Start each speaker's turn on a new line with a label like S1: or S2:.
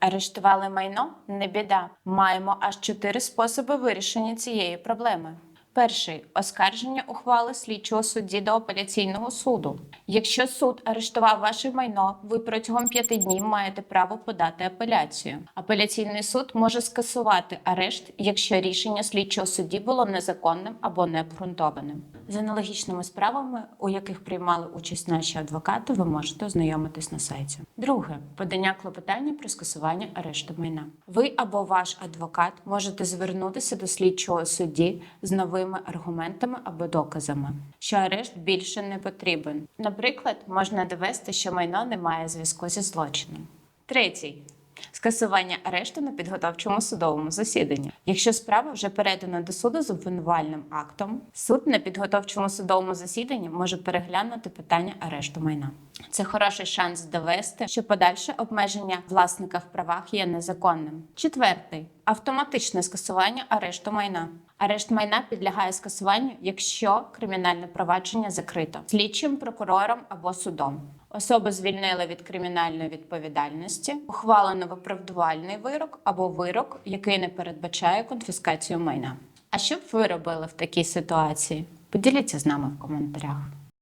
S1: Арештували майно? Не біда. Маємо аж чотири способи вирішення цієї проблеми. Перший оскарження ухвали слідчого судді до апеляційного суду. Якщо суд арештував ваше майно, ви протягом п'яти днів маєте право подати апеляцію. Апеляційний суд може скасувати арешт, якщо рішення слідчого судді було незаконним або необґрунтованим. З аналогічними справами, у яких приймали участь наші адвокати, ви можете ознайомитись на сайті. Друге подання клопотання про скасування арешту майна. Ви або ваш адвокат можете звернутися до слідчого судді з новими аргументами або доказами, що арешт більше не потрібен. Наприклад, можна довести, що майно не має зв'язку зі злочином. Третій. Скасування арешту на підготовчому судовому засіданні. Якщо справа вже передана до суду з обвинувальним актом, суд на підготовчому судовому засіданні може переглянути питання арешту майна. Це хороший шанс довести, що подальше обмеження власника в правах є незаконним. Четвертий автоматичне скасування арешту майна. Арешт майна підлягає скасуванню, якщо кримінальне провадження закрито слідчим прокурором або судом. Особу звільнили від кримінальної відповідальності, ухвалено виправдувальний вирок або вирок, який не передбачає конфіскацію майна. А що б ви робили в такій ситуації? Поділіться з нами в коментарях.